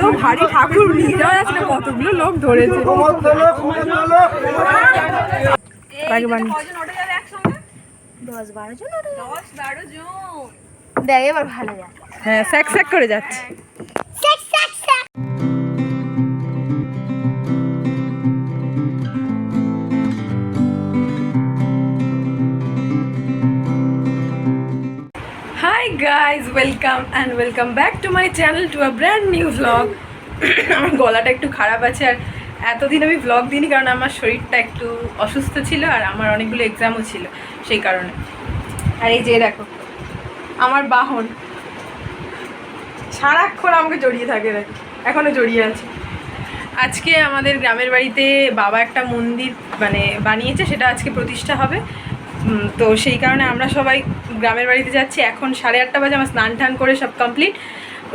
এত ভারী ঠাকুর নিয়ে যাওয়া যাচ্ছে না কতগুলো লোক ধরেছে। দশ বারো জন দেখ এবার ভালো যায় হ্যাঁ স্যাক স্যাক করে যাচ্ছে। Hi guys welcome and welcome back to my channel to a brand new vlog আমার গলাটা একটু খারাপ আছে আর এতদিন আমি ভ্লগ দিইনি কারণ আমার শরীরটা একটু অসুস্থ ছিল আর আমার অনেকগুলো এক্সামও ছিল সেই কারণে। আর এই যে দেখো, আমার বাহন। সারাক্ষণ আমাকে জড়িয়ে থাকে নাকি এখনও জড়িয়ে আছে। আজকে আমাদের গ্রামের বাড়িতে বাবা একটা মন্দির মানে বানিয়েছে, সেটা আজকে প্রতিষ্ঠা হবে। তো সেই কারণে আমরা সবাই গ্রামের বাড়িতে যাচ্ছি। এখন সাড়ে আটটা বাজে আমার স্নান টান করে সব কমপ্লিট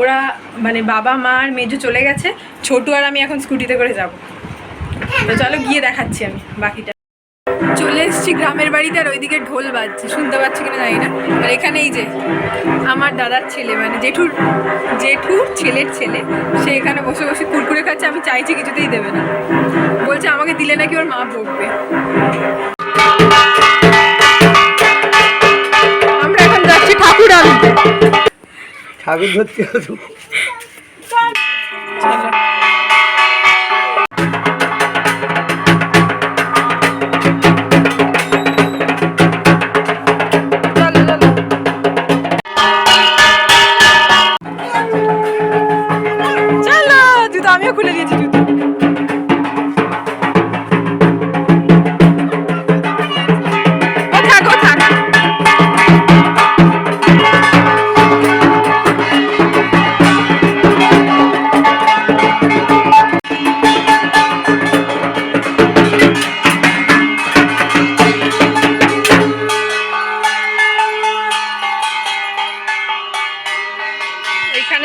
ওরা মানে বাবা, মা আর মেজু চলে গেছে। ছোটু আর আমি এখন স্কুটিতে করে যাব। তো চলো গিয়ে দেখাচ্ছি আমি বাকিটা। চলে এসেছি গ্রামের বাড়িতে আর ওইদিকে ঢোল বাজছে। শুনতে পাচ্ছি কিনা জানি না। আর এখানে এই যে আমার দাদার ছেলে মানে জেঠুর জেঠুর ছেলের ছেলে, সে এখানে বসে বসে কুরকুরে খাচ্ছে। আমি চাইছি কিছুতেই দেবে না। বলছে আমাকে দিলে নাকি ওর মা বকবে। ঠাকুর ধরতে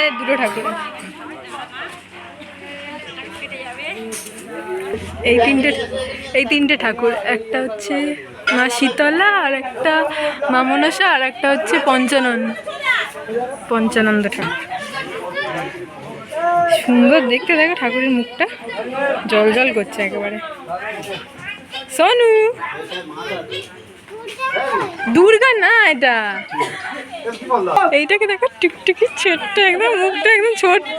এখানে দুটো ঠাকুর। এই তিনটে এই তিনটে ঠাকুর, একটা হচ্ছে মা শীতলা, আর একটা মা মনসা, আর একটা হচ্ছে পঞ্চানন্দ পঞ্চানন্দ ঠাকুর। সুন্দর, দেখতে দেখো ঠাকুরের মুখটা, জল জল করছে একেবারে। সোনু! দুর্গা না এটা। এইটাকে দেখো টিকটিকি ছোট্ট একদম মুখটা একদম ছোট্ট।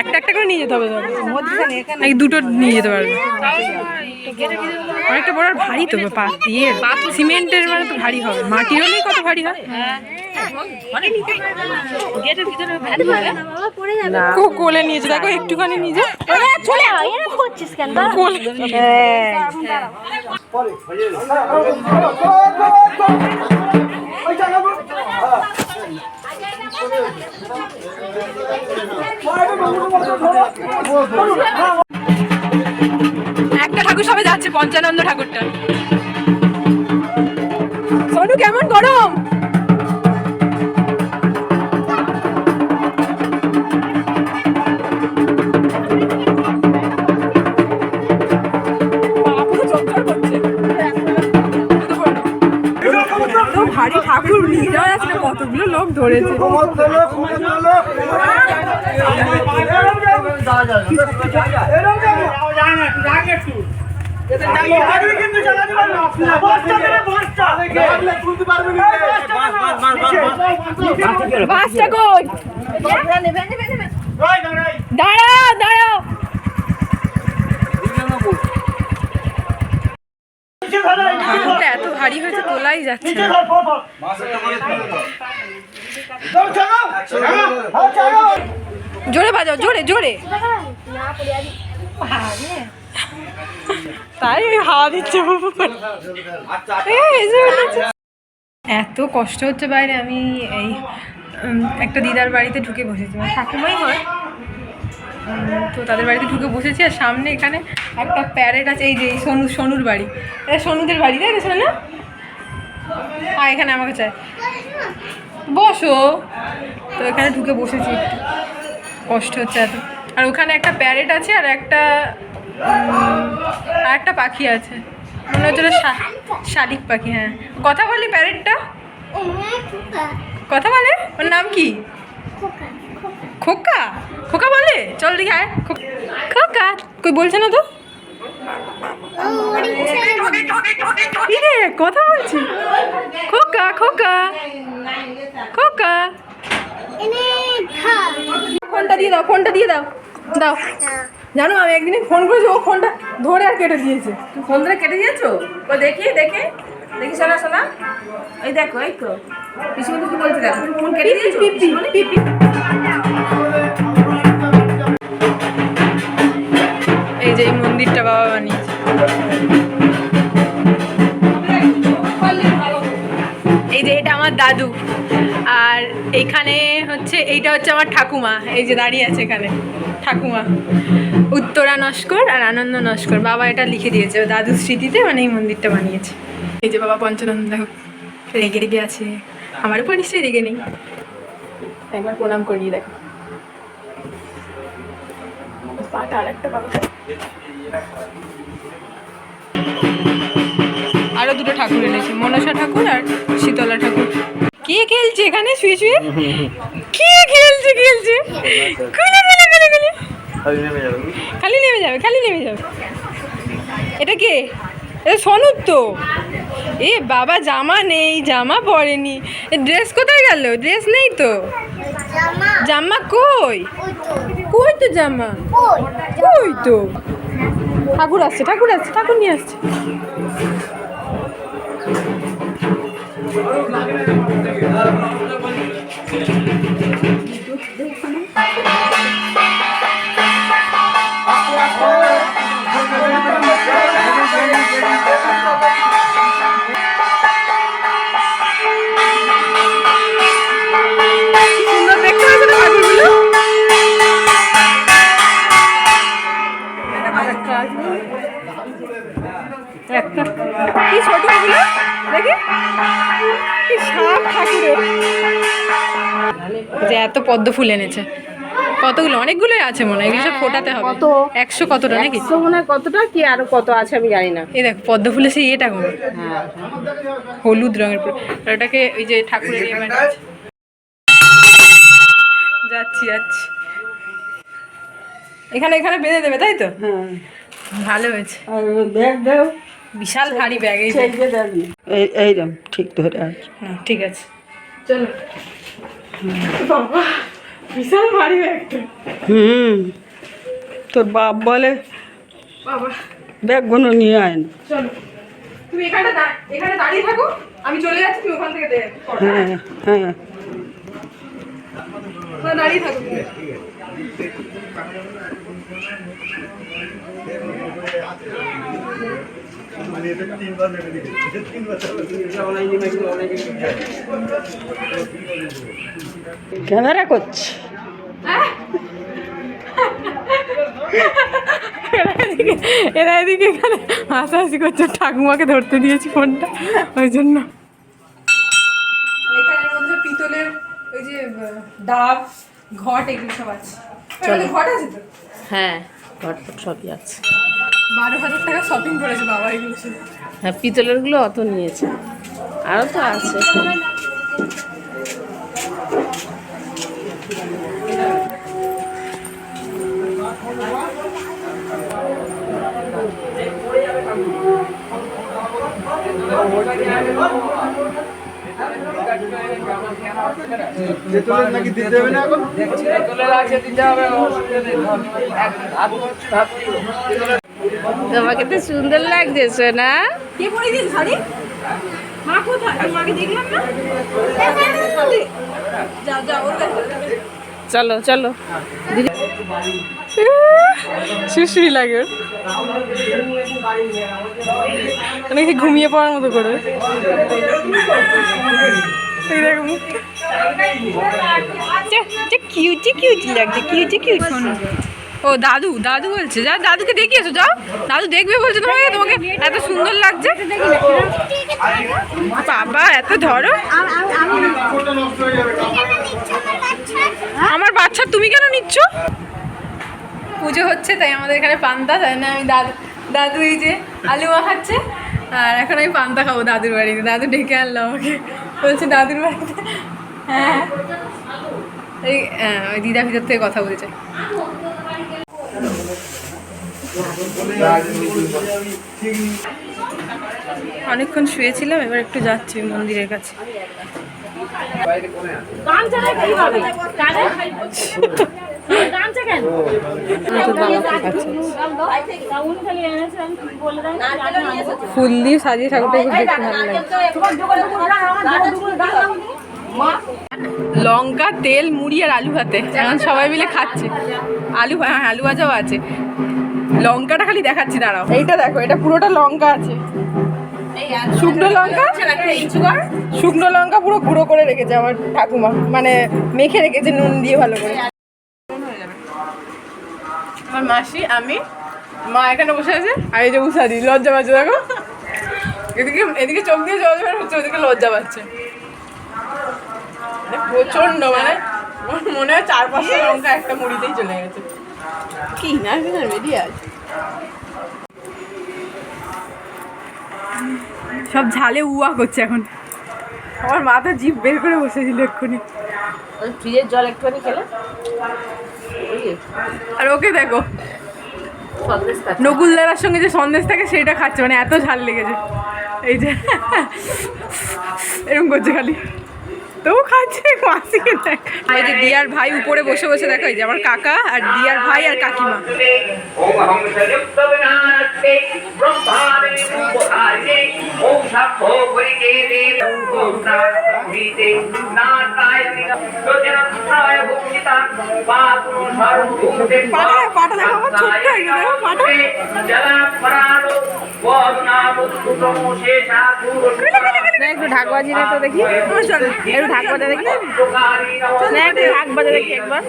একটা একটা করে নিয়ে যেতে হবে এই দুটো নিয়ে যেতে পারবে? অনেকটা বড় আর ভারী তো পা ইয়ে সিমেন্টের মানে তো ভারী হবে। মাটিরও নেই কত ভারী হয়? কো- কোলে নিয়েছে দেখো একটুখানি নিজে চলে করছিস কেন কোলে একটা ঠাকুর সবাই যাচ্ছে পঞ্চানন্দ ঠাকুরটা। সোনু কেমন গরম? ধরেছে। বাসটা কই? দাঁড়াও দাঁড়াও। এত ভারী হয়েছে তোলাই যাচ্ছে না জোরে বাজাও, জোরে জোরে। তাই হাওয়া দিচ্ছে। এত কষ্ট হচ্ছে বাইরে, আমি এই একটা দিদার বাড়িতে ঢুকে বসেছি। মানে ঠাকুমাই হয়। তো তাদের বাড়িতে ঢুকে বসেছি, আর সামনে এখানে একটা প্যারেট আছে, এই যে, এই সোনু, সোনুর বাড়ি। সোনুদের বাড়ি, তাই না হ্যাঁ এখানে আমাকে চাই বসো। তো এখানে ঢুকে বসেছি একটু। কষ্ট হচ্ছে এত। আর ওখানে একটা প্যারেট আছে আর একটা আর একটা পাখি আছে। মনে হচ্ছে শালিক পাখি হ্যাঁ। কথা বলি প্যারেটটা কথা বলে? ওর নাম কি? খোকা। খোকা বলে? চল দেখি আয়। খোকা কই বলছে না তো? কথা বলছি। খোকা খোকা। খোকা। ফোনটা দিয়ে দাও ফোনটা দিয়ে দাও। দাও। জানো আমি একদিনে ফোন করেছি ও ফোনটা ধরে আর কেটে দিয়েছে। ফোন ধরে কেটে দিয়েছ? ও দেখি দেখে। দেখি শোনা শোনা। এই দেখো এই তো। পিছু কি বলছে দেখো। ফোন কেটে দিয়েছ? পিপি পিপি। এই যে এই মন্দিরটা বাবা বানিয়েছে। এটা আমার দাদু। আর এইখানে হচ্ছে, এইটা হচ্ছে আমার ঠাকুমা। এই যে দাঁড়িয়ে আছে এখানে, ঠাকুমা। উত্তরা নস্কর আর আনন্দ নস্কর। বাবা এটা লিখে দিয়েছে দাদুর স্মৃতিতে মানে এই মন্দিরটা বানিয়েছে। এই যে বাবা পঞ্চানন্দ দেখো, রেগে রেগে আছে। আমার উপর নিশ্চয়ই রেগে নেই। একবার প্রণাম করিয়ে দেখো। পাটা আর একটা পাবে আরও দুটো ঠাকুর এনেছে, মনসা ঠাকুর আর শীতলা ঠাকুর। কে খেলছে এখানে? শুয়ে শুয়ে? কে খেলছে খেলছে? খুলে খুলে খুলে খুলে। খালি নেমে যাবে, খালি নেমে যাবে। এটা কে? এটা সনুর তো। এ বাবা, জামা নেই, জামা পরেনি। ড্রেস কোথায় গেল? ড্রেস নেই তো। জামা কই? কই তো জামা? কই তো? ঠাকুর আসছে ঠাকুর আসছে, ঠাকুর নিয়ে আসছে। लागले ना मला ते घेणार पण आपलं पण কি ছোট ওগুলো দেখি। কি সাপ ঠাকুরের। যে এত পদ্ম ফুল এনেছে। কতগুলো? অনেকগুলোই আছে মনে হয়। এগুলো সব ফোটাতে হবে। কত? একশো কতটা নাকি? একশো মনে হয় কতটা? কি আরও কত আছে আমি জানি না। এই দেখ পদ্ম ফুলের সেই এটা কোনো হলুদ রঙের আর ওটাকে ওই যে ঠাকুরের ইয়ে যাচ্ছি যাচ্ছি। এখানে এখানে বেঁধে দেবে তাই তো? হ্যাঁ। ভালো হয়েছে। আর ব্যাগ দাও। বিশাল ভারী ব্যাগ এই এই এইরকম ঠিক ধরে আছে হুম, ঠিক আছে। চলো। বাবা বিশাল ভারী ব্যাগটা হুম তোর বাপ বলে বাবা। ব্যাগগুলো নিয়ে আয় না। চলো। তুমি এখানে এখানে দাঁড়িয়ে থাকো। আমি চলে যাচ্ছি তুমি ওখান থেকে দে- হ্যাঁ হ্যাঁ দাঁড়িয়ে থাকো। তুমি। ক্যামেরা করছি। এরা এদিকে এখানে হাসাহাসি করছে। ঠাকুমাকে ধরতে দিয়েছি ফোনটা ওই জন্য। এখানের মধ্যে পিতলের ওই যে ডাব ঘট এগুলো সব আছে। ঘট আছে তো? হ্যাঁ ঘটপট সবই আছে। বারো হাজার টাকা শপিং করেছে বাবা এগুলো হ্যাঁ পিতলেরগুলো অত নিয়েছে। আরও তো আছে। তোমাকে তো সুন্দর লাগছে সোনা। কে শাড়ি? মা কোথায়? মাকে দেখলাম না। যাও যাও ওর কাছে। চলো চলো। সুশ্রী লাগে। অনেকে ঘুমিয়ে পড়ার মতো করে। কিউটি কিউটি লাগছে কিউটি কিউটি ও, দাদু দাদু বলছে, যা, দাদুকে দেখিয়েছো যাও। দাদু দেখবে বলছে তোমাকে তোমাকে এত সুন্দর লাগছে। বাবা, এত ধরো। আমার বাচ্চা, তুমি কেন নিচ্ছ? পুজো হচ্ছে, তাই আমাদের এখানে পান্তা, তাই না? আমি দাদু দাদু এই যে আলু মাখাচ্ছে, আর এখন আমি পান্তা খাব দাদুর বাড়িতে। দাদু ডেকে আনলো আমাকে। বলছে, দাদুর বাড়িতে হ্যাঁ এই ওই দিদা ভিতর থেকে কথা বলছে। অনেকক্ষণ শুয়েছিলাম এবার একটু যাচ্ছি মন্দিরের কাছে। ফুল দিয়ে সাজিয়ে ঠাকুরটা খুব দেখতে ভালো লাগে। লঙ্কা তেল মুড়ি আর আলু ভাতে। এখন সবাই মিলে খাচ্ছে। আলু হ্যাঁ আলু ভাজাও আছে। লঙ্কাটা খালি দেখাচ্ছি দাঁড়াও। এইটা দেখো এটা পুরোটা লঙ্কা আছে। শুকনো লঙ্কা শুকনো লঙ্কা পুরো গুঁড়ো করে রেখেছে আমার ঠাকুমা মানে মেখে রেখেছে নুন দিয়ে ভালো করে। আমার মাসি আমি মা এখানে বসে আছে। আর এই যে উষাদি লজ্জা পাচ্ছে দেখো। এদিকে এদিকে চোখ দিয়ে জল বের হচ্ছে ওদিকে লজ্জা পাচ্ছে। মানে প্রচণ্ড মানে মনে হয় চার পাঁচটা লঙ্কা একটা মুড়িতেই চলে গেছে। কি না বেরিয়ে আছে। সব ঝালে উয়া করছে এখন। আমার মাথা জিভ বের করে বসেছিল এক্ষুনি। ফ্রিজের জল একটুখানি খেলে। আর ওকে দেখো খাচ্ছে। নকুলদারার সঙ্গে যে সন্দেশ থাকে সেটা খাচ্ছে মানে এত ঝাল লেগেছে। এই যে এরকম করছে খালি। তো খাচ্ছে মাসিকে দেখ। এই দিয়ার ভাই উপরে বসে বসে দেখো এই যে আমার কাকা আর দিয়ার ভাই আর কাকিমা। একটু ঢাকুয়া জিরে তো দেখি ঢাক দেখি। ঢাক দেখি একবার।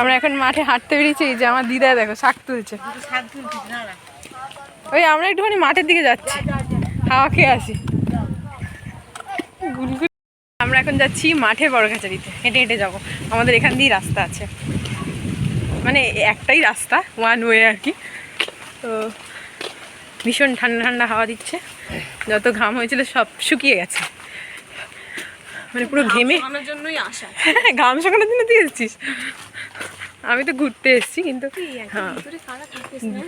আমরা এখন মাঠে হাঁটতে বেরিয়েছি যে আমার দিদা দেখো, শাক তুলছে। ওই আমরা একটুখানি মাঠের দিকে যাচ্ছি, হাওয়া খেয়ে আসি। গুলগুল এখন যাচ্ছি মাঠের বড় কাছারিতে হেঁটে হেঁটে যাব। আমাদের এখান দিয়েই রাস্তা আছে। মানে একটাই রাস্তা ওয়ান ওয়ে আর কি। তো ভীষণ ঠান্ডা ঠান্ডা হাওয়া দিচ্ছে। যত ঘাম হয়েছিল সব শুকিয়ে গেছে। মানে পুরো ঘেমে জন্যই আসা। হ্যাঁ, ঘাম শুকানোর জন্য দিয়ে এসেছিস? আমি তো ঘুরতে এসেছি কিন্তু হ্যাঁ?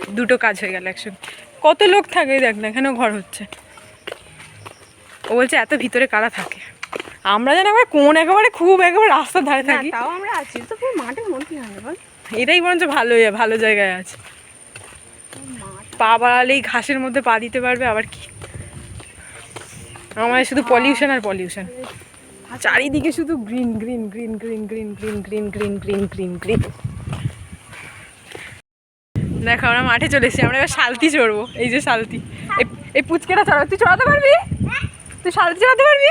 দুটো কাজ হয়ে গেল একসঙ্গে। কত লোক থাকে দেখ না এখানেও ঘর হচ্ছে। ও বলছে এত ভিতরে কারা থাকে? আমরা যেন আবার কোন একেবারে খুব একেবারে রাস্তার ধারে থাকি তাও আমরা আছি তো পুরো হবে বল এটাই বরঞ্চ ভালো ভালো জায়গায় আছে পা বাড়ালেই ঘাসের মধ্যে পা দিতে পারবে আবার কি আমাদের শুধু পলিউশন আর পলিউশন চারিদিকে শুধু green green green green green green green green green green green দেখো আমরা মাঠে চলে এসেছি আমরা এবার শালতি চড়বো এই যে শালতি এই- এই পুচকেটা চড়াবো তুই চড়াতে পারবি তুই শালতি চড়াতে পারবি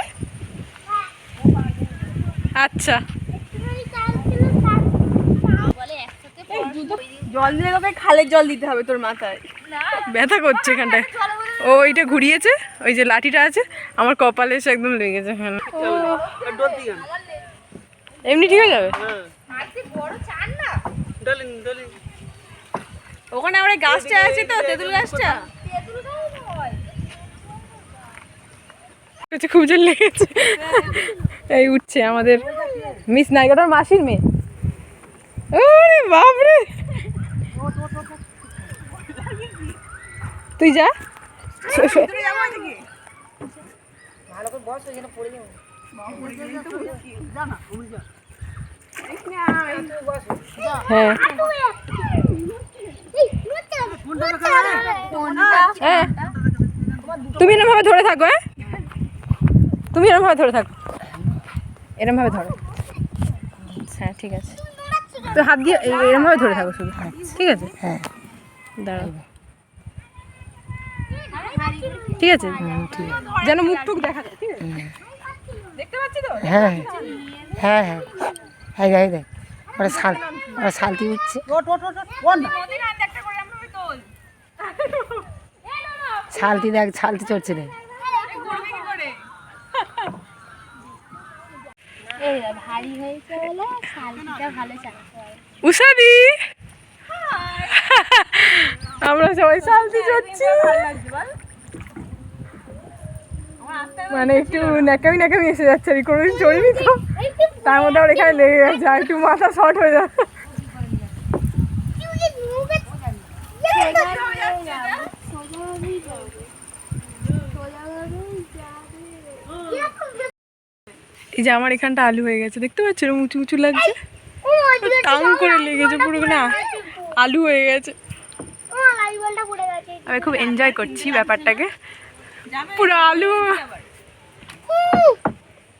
আচ্ছা। জল দিলে তোকে খালের জল দিতে হবে তোর মাথায়। ব্যথা করছে এখানটায়। ও এইটা ঘুরিয়েছে? ওই যে লাঠিটা আছে আমার কপালে এসে একদম লেগেছে এখানে। এমনি ঠিক হয়ে যাবে? ওখানে আমরা গাছটা আছে তো তেঁতুল গাছটা? হচ্ছে খুব জোর লেগেছে। এই উঠছে আমাদের মিস নাইগাটার মাসির মেয়ে। ওরে বাপরে! তুই যা। শো- হ্যাঁ। হ্যাঁ। তুমি এরকম ভাবে ধরে থাকো হ্যাঁ? তুমি এরকম ভাবে ধরে থাকো। এরকম ভাবে ধরো। হ্যাঁ ঠিক আছে। তো হাত দিয়ে এই- এরকম ভাবে ধরে থাকো শুধু। ঠিক আছে? হ্যাঁ। দাঁড়াও। ঠিক আছে? যেন মুখ টুক দেখা যায় ঠিক আছে? দেখতে পাচ্ছি তো? হ্যাঁ হ্যাঁ। হ্যাঁ দেখ এই দেখ। ওরা শাল ওরা শালতি উঠছে শালতি দেখ শালতি চড়ছে দেখ। এই ভারী হয়েছে বলে শালটিটা ভালো চালাতে উষাদি আমরা সবাই শান্তি যাচ্ছি মানে একটু ন্যাকামি ন্যাকামি এসে যাচ্ছে আর কি, কোনোদিন চড়িনি তো তার মধ্যে আবার এখানে লেগে গেছে আর একটু মাথা শর্ট হয়ে যাবে এই যে আমার এখানটা আলু হয়ে গেছে দেখতে পাচ্ছ এরকম উঁচু উঁচু লাগছে? টাং করে লেগেছে পুরো না আলু হয়ে গেছে। আমি খুব এনজয় করছি ব্যাপারটাকে। পুরো আলু।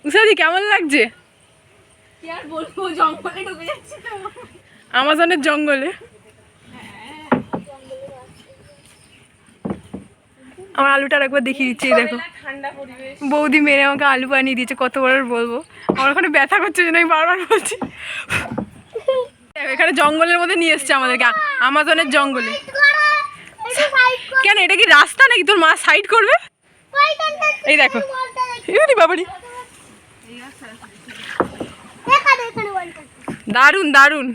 উষাদি কেমন লাগছে? আমাজনের জঙ্গলে। আমার আলুটা আর একবার দেখিয়ে দিচ্ছি এই দেখো। বৌদি মেরে আমাকে আলু বানিয়ে দিয়েছে কতবার বলব। আমার ওখানে ব্যথা করছে জন্য আমি বারবার বলছি। এখানে জঙ্গলের মধ্যে নিয়ে এসছে আমাদেরকে আমাজনের জঙ্গলে। কেন এটা কি রাস্তা নাকি? তোর মা সাইড করবে? এই দেখো। বাবারি। দারুণ দারুণ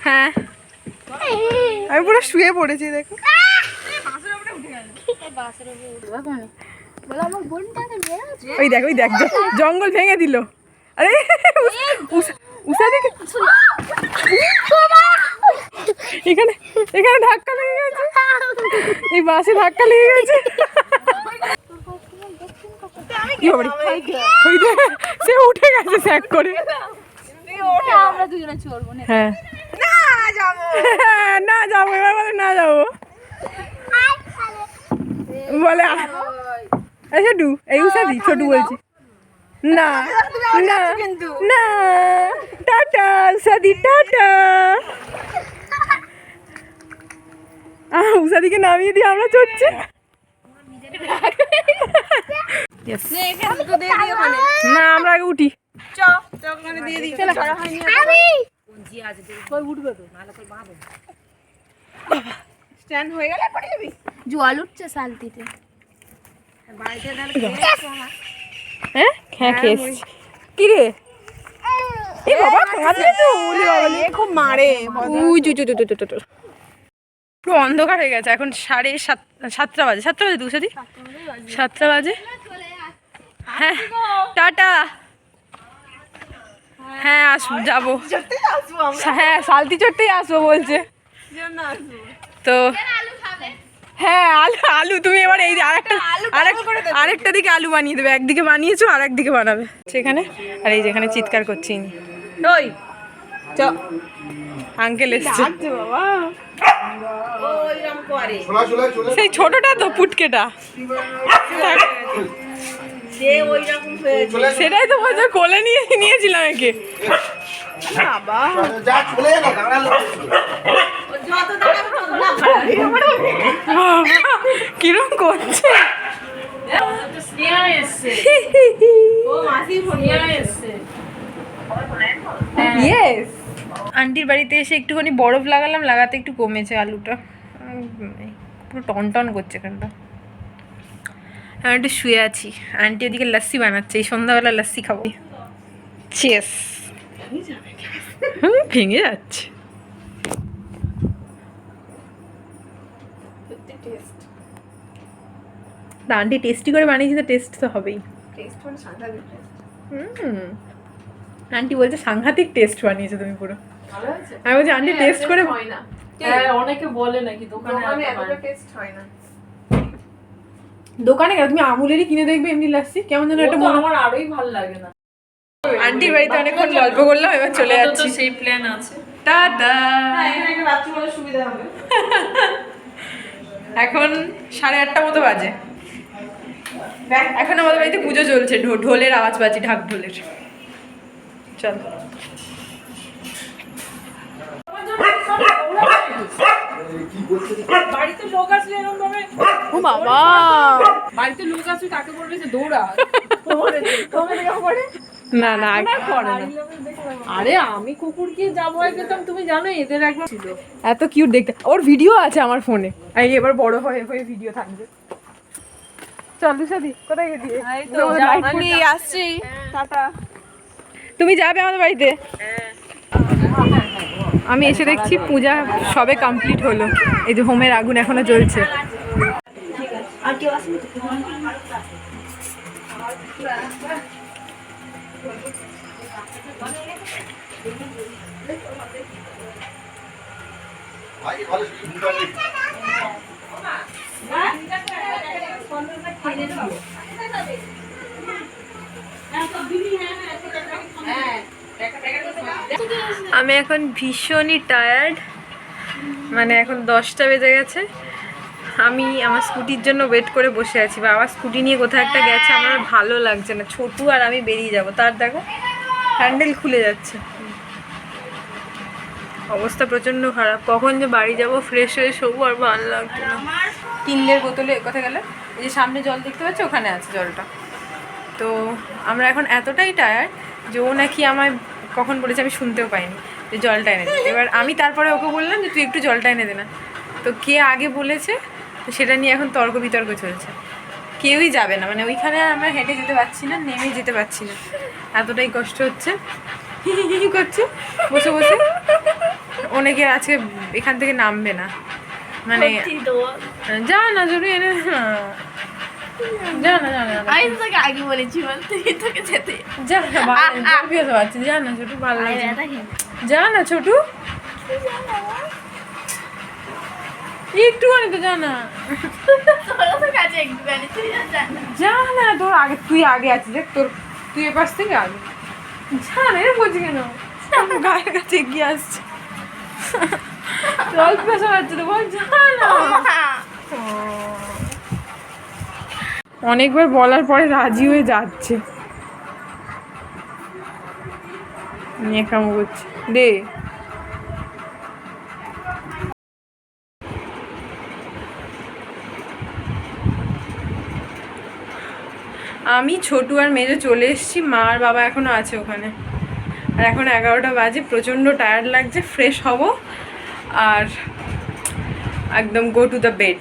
হ্যাঁ। আমি পুরো শুয়ে পড়েছি, দেখো। ওই দেখ ওই দেখ জঙ্গল ভেঙে দিল। আরে উষা- দিকে এখানে এখানে ধাক্কা লেগে গেছে। এই বাসে ধাক্কা লেগে গেছে। কি বাবারে? ওই দেখ, সে উঠে গেছে স্যাক করে। না হ্যাঁ। হ্যাঁ, না যাব এবার বলে না যাব। বলে ছোটু এই উষাদি ছোটু বলছি। না না না টাটা উষাদি টাটা। উষাদিকে নামিয়ে দিয়ে আমরা চড়ছি. না আমরা আগে উঠি। জল উঠছে শালতিতে হ্যাঁ? হ্যাঁ খেয়েছি। কি রে? এ বাবা কাঁদলে তো। ওলে বাবা খুব মারে। উই জু জু জু জু জু জু। পুরো অন্ধকার হয়ে গেছে। এখন সাড়ে সাত সাতটা বাজে সাতটা বাজে তো সাথী সাতটা বাজে? হ্যাঁ টাটা। হ্যাঁ আসব যাব। হ্যাঁ সালতি চড়তেই আসব বলছে। তো হ্যাঁ আলু আলু তুমি এবার এই আরেকটা আরেক আরেকটা দিকে আলু বানিয়ে দেবে। একদিকে বানিয়েছো আর একদিকে বানাবে সেখানে আর এই যেখানে চিৎকার করছি ওই। চ। আঙ্কেল এসছে। সেই ছোটটা তো পুটকেটা। সেটাই তো বলছে কোলে নিয়ে নিয়েছিলাম একে। কিরম করছে? ইয়েস আন্টির বাড়িতে এসে একটুখানি বরফ লাগালাম লাগাতে একটু কমেছে আলুটা। পুরো টন টন করছে এখানটা। আমি একটু শুয়ে আছি। আন্টি ওদিকে লাস্সি বানাচ্ছে এই সন্ধ্যাবেলা লাস্সি খাব। চেস হুম ভেঙে যাচ্ছে। না আন্টি টেস্টি করে বানিয়েছি তো টেস্ট তো হবেই। আন্টি বলছে সাংঘাতিক টেস্ট বানিয়েছো তুমি পুরো। আমি বলছি আন্টি টেস্ট করে হয় না। অনেকে বলে নাকি দোকানে দোকানে কেন তুমি আমুলেরই কিনে দেখবে এমনি লাস্সি কেমন যেন একটা মনে আমার আরোই ভালো লাগে না। আন্টির বাড়িতে অনেকক্ষণ গল্প করলাম এবার চলে যাচ্ছি। সেই প্ল্যান আছে। টাটা! এখন সাড়ে আটটা মতো বাজে। এখন আমাদের বাড়িতে পুজো চলছে ঢো- ঢোলের আওয়াজ পাচ্ছি ঢাক ঢোলের। চল। বাড়িতে লোক আসলে এরকম ভাবে ও বাবা! বাড়িতে লোক আসলে তাকে বলবে যে দৌড়া। না না আরে আমি কুকুরকে পেতাম তুমি জানো এদের একবার ছিল। এত কিউট দেখতে। ওর ভিডিও আছে আমার ফোনে এই এবার বড় হয়ে হয়ে ভিডিও থাকবে। চল দুসাদি কোথায় গেলি? আসছি। টাটা। তুমি যাবে আমাদের বাড়িতে? আমি এসে দেখছি পূজা সবে কমপ্লিট হলো। এই যে হোমের আগুন এখনও জ্বলছে। আমি এখন ভীষণই টায়ার্ড মানে এখন দশটা বেজে গেছে। আমি আমার স্কুটির জন্য ওয়েট করে বসে আছি। বা আমার স্কুটি নিয়ে কোথাও একটা গেছে, আমার ভালো লাগছে না। ছোটু আর আমি বেরিয়ে যাব। তার দেখো হ্যান্ডেল খুলে যাচ্ছে। অবস্থা প্রচণ্ড খারাপ। কখন যে বাড়ি যাব ফ্রেশ হয়ে শোবো আর ভালো লাগছে না। কিনলের বোতলে কোথায় গেলে? এই যে সামনে জল দেখতে পাচ্ছ? ওখানে আছে জলটা। তো আমরা এখন এতটাই টায়ার্ড যে ও নাকি আমায় কখন বলেছে আমি শুনতেও পাইনি যে জলটা এনে দে এবার আমি তারপরে ওকে বললাম যে তুই একটু জলটা এনে দে না। তো কে আগে বলেছে তো সেটা নিয়ে এখন তর্ক বিতর্ক চলছে। কেউই যাবে না মানে ওইখানে আর আমরা হেঁটে যেতে পারছি না নেমে যেতে পারছি না। এতটাই কষ্ট হচ্ছে। করছে বসে বসে। অনেকে আজকে এখান থেকে নামবে না। মানে যা না জরুরি এনে না। না না না। আমি তোকে আগে বলেছি বল তুই তোকে যেতে। যা না ভালো পারছি যা না ছোটু ভালো লাগছে যা না ছোটু? একটুখানি তো জান। যা না তোর আগে তুই আগে আছিস দেখ তোর তুই এ পাশ থেকে আগে। যা না এরকম কেন? গায়ের কাছে এগিয়ে আসছে। জল পেশা পাচ্ছে তো বল যা না অনেকবার বলার পরে রাজি হয়ে যাচ্ছে। নিয়ে কেমন করছে? দে। আমি, ছোটু আর মেজো চলে এসেছি। মা আর বাবা এখনও আছে ওখানে। আর এখন এগারোটা বাজে, প্রচণ্ড টায়ার্ড লাগছে ফ্রেশ হব। আর একদম গো টু দ্য বেড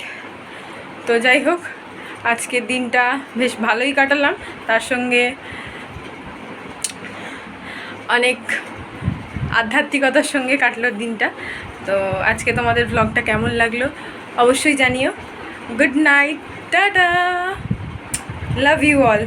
তো যাই হোক আজকের দিনটা বেশ ভালোই কাটালাম। তার সঙ্গে অনেক আধ্যাত্মিকতার সঙ্গে কাটলো দিনটা। তো আজকে তোমাদের ব্লগটা কেমন লাগল অবশ্যই জানিও। Good night tata! Love you all